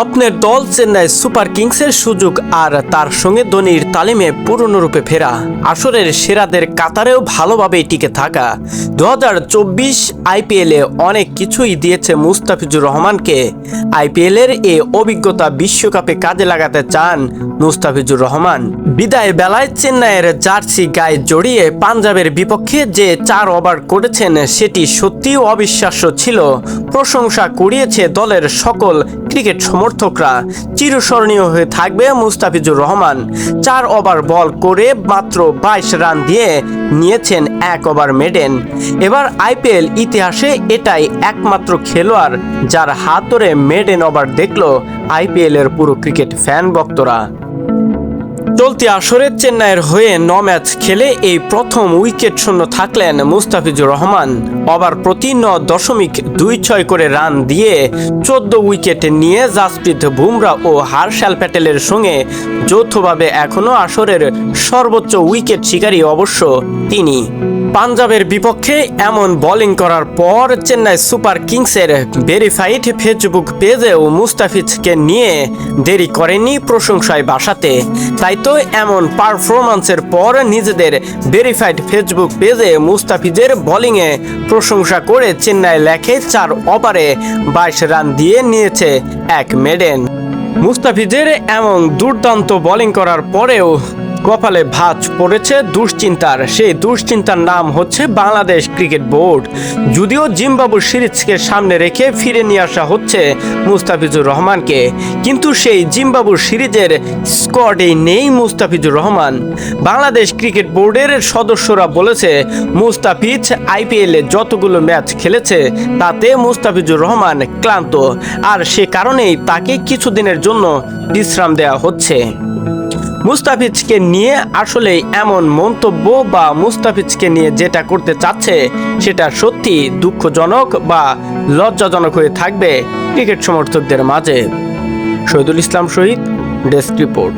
স্বপ্নের দল চেন্নাই সুপার কিংসের সুযোগ আর তার সঙ্গে ধোনির তালিমে পূর্ণরূপে ফেরা। আসরের সেরাদের কাতারেও ভালোভাবেই টিকে থাকা। দু হাজার চব্বিশ আইপিএলে অনেক কিছুই দিয়েছে মুস্তাফিজুর রহমানকে। আইপিএলের এ অভিজ্ঞতা বিশ্বকাপে কাজে লাগাতে চান মুস্তাফিজুর রহমান। বিদায় বেলায় চেন্নাইয়ের জার্সি গায়ে জড়িয়ে পাঞ্জাবের বিপক্ষে যে চার ওভার করেছেন, সেটি সত্যিই অবিশ্বাস্য ছিল। প্রশংসা কুড়িয়েছে দলের সকল ক্রিকেট সমর্থকরা চিরস্মরণীয় হয়ে থাকবে মুস্তাফিজুর রহমান। চার ওভার বল করে মাত্র বাইশ রান দিয়ে নিয়েছেন এক ওভার মেডেন। এবার আইপিএল ইতিহাসে এটাই একমাত্র খেলোয়াড় যার হাত ধরে মেডেন ওভার দেখল আইপিএলের পুরো ক্রিকেট ফ্যান ভক্তরা। চলতি আসরের চেন্নাইয়ের হয়ে ন ম্যাচ খেলে এই প্রথম উইকেট শূন্য থাকলেন মুস্তাফিজুর রহমান। ওভার প্রতি ন দশমিক দুই ছয় করে রান দিয়ে চোদ্দ উইকেট নিয়ে জাসপ্রীত বুমরা ও হার্শাল প্যাটেলের সঙ্গে যৌথভাবে এখনও আসরের সর্বোচ্চ উইকেট শিকারী অবশ্য তিনি। পাঞ্জাবের বিপক্ষে এমন বোলিং করার পর চেন্নাই সুপার কিংসের ভেরিফাইড ফেসবুক পেজেও মুস্তাফিজকে নিয়ে দেরি করেনি প্রশংসায় বাসাতে। তাই তো এমন পারফরম্যান্সের পর নিজেদের ভেরিফাইড ফেসবুক পেজে মুস্তাফিজের বোলিংয়ে প্রশংসা করে চেন্নাই লেখে চার ওভারে বাইশ রান দিয়ে নিয়েছে এক মেডেন মুস্তাফিজের এমন দুর্দান্ত বোলিং করার পরেও কপালে ভাঁজ পড়েছে দুশ্চিন্তার। সেই দুশ্চিন্তার নাম হচ্ছে বাংলাদেশ ক্রিকেট বোর্ড। যদিও জিম্বাবু সিরিজকে সামনে রেখে ফিরে নিয়ে আসা হচ্ছে মুস্তাফিজুর রহমানকে, কিন্তু সেই জিম্বাবু সিরিজের স্কোয়াডেই নেই মুস্তাফিজুর রহমান। বাংলাদেশ ক্রিকেট বোর্ডের সদস্যরা বলেছে, মুস্তাফিজ আইপিএলে যতগুলো ম্যাচ খেলেছে, তাতে মুস্তাফিজুর রহমান ক্লান্ত। আর সে কারণেই তাকে কিছুদিনের জন্য বিশ্রাম দেওয়া হচ্ছে। মুস্তাফিজকে নিয়ে আসলে এমন মন্তব্য বা মুস্তাফিজকে নিয়ে যেটা করতে চাচ্ছে, সেটা সত্যি দুঃখজনক বা লজ্জাজনক হয়ে থাকবে ক্রিকেট সমর্থকদের মাঝে। Shahidul Islam Shahid, desk report.